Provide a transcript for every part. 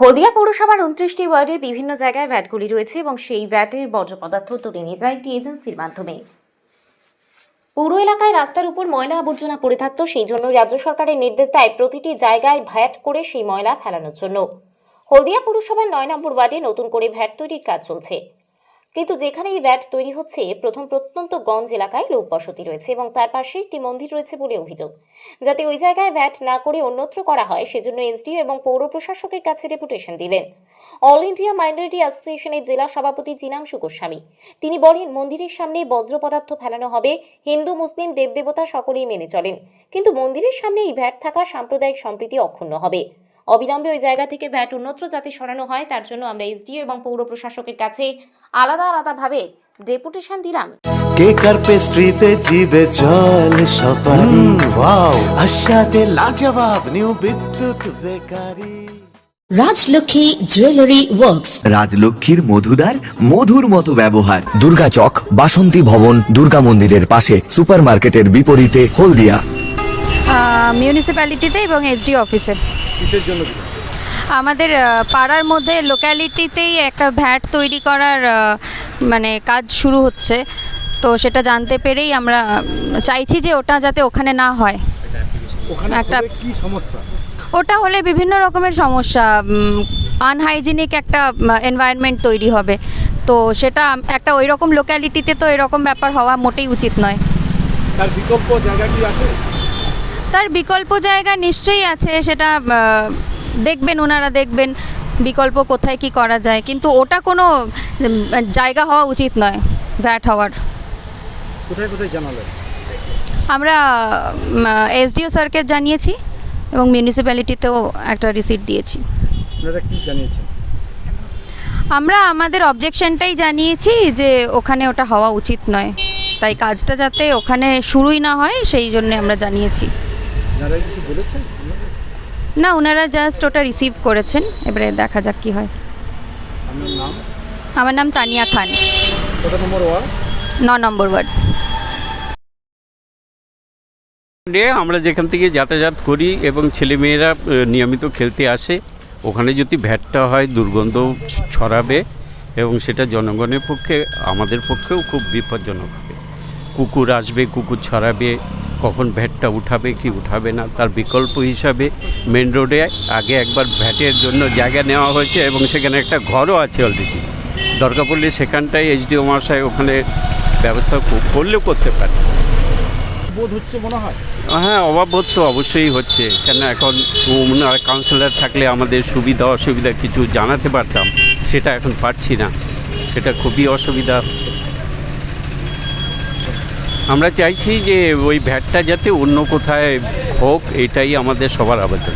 হলদিয়া পৌরসভার উনত্রিশটি ওয়ার্ডে বিভিন্ন জায়গায় ভ্যাটগুলি রয়েছে এবং সেই ভ্যাটের বর্জ্য পদার্থ তুলে নিয়ে যায় একটি এজেন্সির মাধ্যমে। পৌর এলাকায় রাস্তার উপর ময়লা আবর্জনা পড়ে থাকতো, সেই জন্য রাজ্য সরকারের নির্দেশ দেয় প্রতিটি জায়গায় ভ্যাট করে সেই ময়লা ফেলানোর জন্য। হলদিয়া পৌরসভার নয় নম্বর ওয়ার্ডে নতুন করে ভ্যাট তৈরির কাজ চলছে। কিন্তু যেখানে এই ভ্যাট তৈরি হচ্ছে, প্রথম প্রত্যন্ত গঞ্জ এলাকায় লোক বসতি রয়েছে এবং তার পাশে একটি মন্দির রয়েছে বলে অভিযোগ। যাতে ওই জায়গায় ভ্যাট না করে অন্যত্র করা হয়, সেজন্য এসডিও এবং পৌর প্রশাসকের কাছে ডেপুটেশন দিলেন। অল ইন্ডিয়া মাইনরিটি অ্যাসোসিয়েশনের জেলা সভাপতি চিনাংশু গোস্বামী। তিনি বলেন, মন্দিরের সামনে বজ্র পদার্থ ফেলানো হবে, হিন্দু, মুসলিম, দেবদেবতা সকলেই মেনে চলেন। কিন্তু মন্দিরের সামনে এই ভ্যাট থাকা সাম্প্রদায়িক সম্প্রীতি অক্ষুণ্ণ হবে। অবিলম্বে ওই জায়গা থেকে ভ্যাট অন্যত্র যাতে সরানো হয় তার জন্য আমরা এসডিও এবং পৌর প্রশাসকের কাছে আলাদা আলাদাভাবে ডেপুটেশন দিলাম। কেক আর পেস্ট্রিতে জিবে জল সপারি ওয়াও আশাতে লাজবাব new Bidyut bakery. Rajlakshmi jewellery works. রাজলক্ষ্মীর মধুদার মধুর মতো ব্যবহার। দুর্গা চক বাসন্তী ভবন দুর্গা মন্দিরের পাশে সুপারমার্কেটের বিপরীতে হলদিয়া। মিউনিসিপ্যালিটিতে এবং এসডি অফিসে আমাদের পাড়ার মধ্যে লোক্যালিটিতেই একটা ভ্যাট তৈরি করার মানে কাজ শুরু হচ্ছে। তো সেটা জানতে পেরেই আমরা চাইছি যে ওটা যাতে ওখানে না হয়। একটা- কি সমস্যা? ওটা হলে বিভিন্ন রকমের সমস্যা আনহাইজিনিক একটা এনভায়রনমেন্ট তৈরি হবে। তো সেটা একটা ওই রকম লোক্যালিটিতে তো এরকম ব্যাপার হওয়া মোটেই উচিত নয়। তার বিকল্প জায়গা কি আছে? তার বিকল্প জায়গা নিশ্চয়ই আছে সেটা দেখবেন ওনারা দেখবেন বিকল্প কোথায় কি করা যায়। কিন্তু ওটা কোনো জায়গা হওয়া উচিত নয় ভ্যাট হওয়ার। কোথায় কোথায় জানালেন? আমরা এসডিও স্যারকে জানিয়েছি এবং মিউনিসিপ্যালিটিতেও একটা রিসিট দিয়েছি। আমরা আমাদের অবজেকশনটাই জানিয়েছি যে ওখানে ওটা হওয়া উচিত নয়। তাই কাজটা যাতে ওখানে শুরুই না হয় সেই জন্য আমরা জানিয়েছি। যারা কিছু বলেছেন? না ওনারা জাস্ট ওটা রিসিভ করেছেন। এবারে দেখা যাক কি হয়। আপনার নাম? আমার নাম তানিয়া খান। কত নম্বর ওয়ার্ড? ন নম্বর ওয়ার্ড। ডে আমরা যেখান থেকে যাতায়াত করি এবং ছেলেমেয়েরা নিয়মিত খেলতে আসে। ওখানে যদি ভ্যাটটা হয় দুর্গন্ধ ছড়াবে এবং সেটা জনগণের পক্ষে আমাদের পক্ষেও খুব বিপজ্জনক হবে। কুকুর আসবে কুকুর ছড়াবে কখন ভ্যাটটা উঠাবে কি উঠাবে না তার বিকল্প হিসাবে মেন রোডে আগে একবার ভ্যাটের জন্য জায়গা নেওয়া হয়েছে এবং সেখানে একটা ঘরও আছে অলরেডি দরকার পড়লে সেখানটায় এইচডিও মহাশয় ওখানে ব্যবস্থা করলেও করতে পারে। বোধ হচ্ছে মনে হয়। হ্যাঁ অভাববোধ তো অবশ্যই হচ্ছে। কেন এখন ওনার কাউন্সিলর থাকলে আমাদের সুবিধা অসুবিধা কিছু জানাতে পারতাম সেটা এখন পারছি না। সেটা খুবই অসুবিধা হচ্ছে। আমরা চাইছি যে ওই ভ্যাটটা যাতে অন্য কোথায় হোক এটাই আমাদের সবার আবেদন।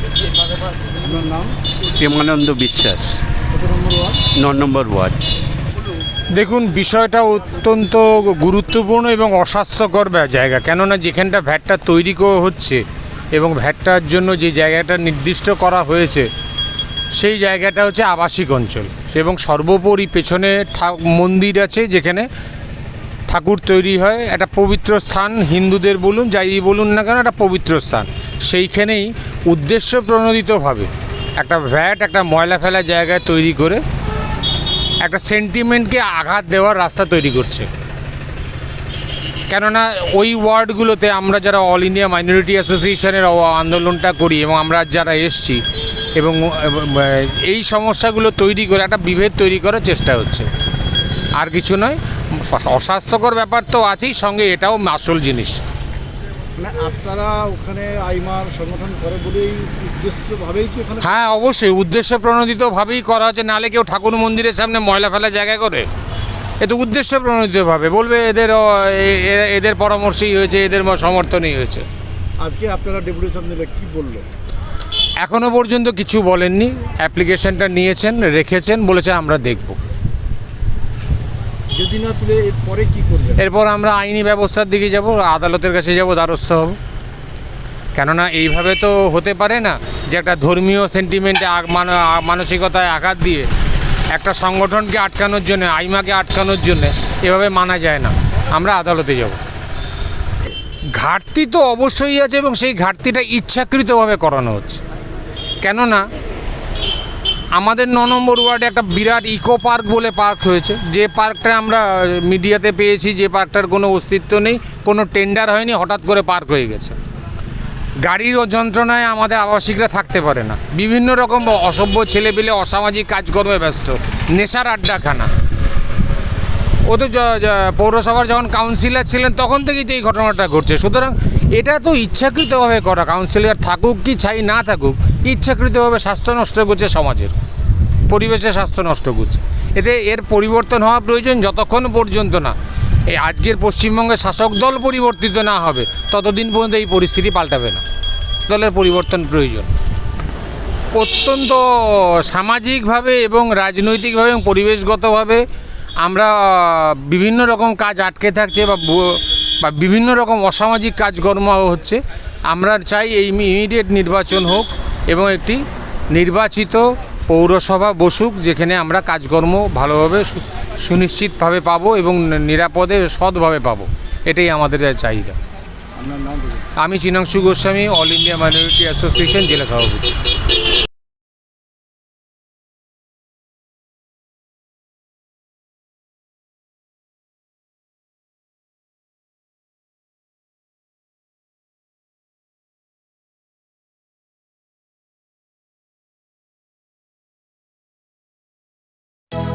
প্রেমানন্দ বিশ্বাস। কত নম্বর ওয়ার্ড? ন নম্বর ওয়ার্ড। দেখুন বিষয়টা অত্যন্ত গুরুত্বপূর্ণ এবং অস্বাস্থ্যকর জায়গা কেননা যেখানটা ভ্যাটটা তৈরি করা হচ্ছে এবং ভ্যাটটার জন্য যে জায়গাটা নির্দিষ্ট করা হয়েছে সেই জায়গাটা হচ্ছে আবাসিক অঞ্চল এবং সর্বোপরি পেছনে ঠা- মন্দির আছে যেখানে ঠাকুর তৈরি হয়, একটা পবিত্র স্থান, হিন্দুদের বলুন, যাই বলুন না কেন, একটা পবিত্র স্থান। সেইখানেই উদ্দেশ্য প্রণোদিতভাবে একটা ভ্যাট, একটা ময়লা ফেলা জায়গায় তৈরি করে একটা সেন্টিমেন্টকে আঘাত দেওয়ার রাস্তা তৈরি করছে। কেননা ওই ওয়ার্ডগুলোতে আমরা যারা অল ইন্ডিয়া মাইনরিটি অ্যাসোসিয়েশনের আন্দোলনটা করি এবং আমরা যারা এসছি এবং, এই সমস্যাগুলো তৈরি করে, একটা বিভেদ তৈরি করার চেষ্টা হচ্ছে। আর কিছু নয় অস্বাস্থ্যকর ব্যাপার তো আছেই সঙ্গে এটাও আসল জিনিস। মানে আপনারা ওখানে আইমার সংগঠন করে বলেই উদ্দেশ্যভাবেই কি ওখানে হ্যাঁ অবশ্যই উদ্দেশ্য প্রণোদিতভাবেই করা হচ্ছে নালে কেউ ঠাকুর মন্দিরের সামনে ময়লা ফেলা জায়গা করে। এ তো উদ্দেশ্য প্রণোদিতভাবে বলবে এদের এদের পরামর্শই হয়েছে এদের সমর্থনই হয়েছে। আজকে আপনারা ডেপুটেশন দিলে কি বলল? এখনও পর্যন্ত কিছু বলেননি অ্যাপ্লিকেশনটা নিয়েছেন রেখেছেন বলেছে আমরা দেখব। যদি না তুলে এরপরে কি করবেন? এরপর আমরা আইনি ব্যবস্থার দিকে যাব, আদালতের কাছে যাব, দ্বারস্থ হব। কেননা এইভাবে তো হতে পারে না যে একটা ধর্মীয় সেন্টিমেন্টে মানসিকতায় আঘাত দিয়ে একটা সংগঠনকে আটকানোর জন্য, আইমাকে আটকানোর জন্য এভাবে মানা যায় না। আমরা আদালতে যাব। ঘাটতি তো অবশ্যই আছে এবং সেই ঘাটতিটা ইচ্ছাকৃতভাবে করানো হচ্ছে। কেননা আমাদের ন নম্বর ওয়ার্ডে একটা বিরাট ইকো পার্ক বলে পার্ক হয়েছে। যে পার্কটা আমরা মিডিয়াতে পেয়েছি, যে পার্কটার কোনো অস্তিত্ব নেই, কোনো টেন্ডার হয়নি, হঠাৎ করে পার্ক হয়ে গেছে। গাড়ির যন্ত্রণায় আমাদের আবাসিকরা থাকতে পারে না। বিভিন্ন রকম অসভ্য ছেলেপেলে, অসামাজিক কাজকর্মে ব্যস্ত। নেশার আড্ডাখানা। ও তো পৌরসভার যখন কাউন্সিলর ছিলেন, তখন থেকেই তো এই ঘটনাটা ঘটছে। সুতরাং এটা তো ইচ্ছাকৃতভাবে করা। কাউন্সিলর থাকুক কি ছাই না থাকুক, ইচ্ছাকৃতভাবে স্বাস্থ্য নষ্ট করছে সমাজের। পরিবেশের স্বাস্থ্য নষ্ট করছে। এতে এর পরিবর্তন হওয়া প্রয়োজন যতক্ষণ পর্যন্ত না। এই আজকের পশ্চিমবঙ্গের শাসক দল পরিবর্তিত না হবে, ততদিন পর্যন্ত এই পরিস্থিতি পাল্টাবে না। দলের পরিবর্তন প্রয়োজন। অত্যন্ত সামাজিকভাবে এবং রাজনৈতিকভাবে এবং পরিবেশগতভাবে আমরা বিভিন্ন রকম কাজ আটকে থাকছে বা বা বিভিন্ন রকম অসামাজিক কাজকর্ম হচ্ছে। আমরা চাই এই ইমিডিয়েট নির্বাচন হোক এবং একটি নির্বাচিত পৌরসভা বসুক যেখানে আমরা কাজকর্ম ভালোভাবে সুনিশ্চিতভাবে পাবো এবং নিরাপদে সৎভাবে পাবো। এটাই আমাদের চাহিদা। আমি Chinangshu Goswami All India Minority Association জেলা সভাপতি।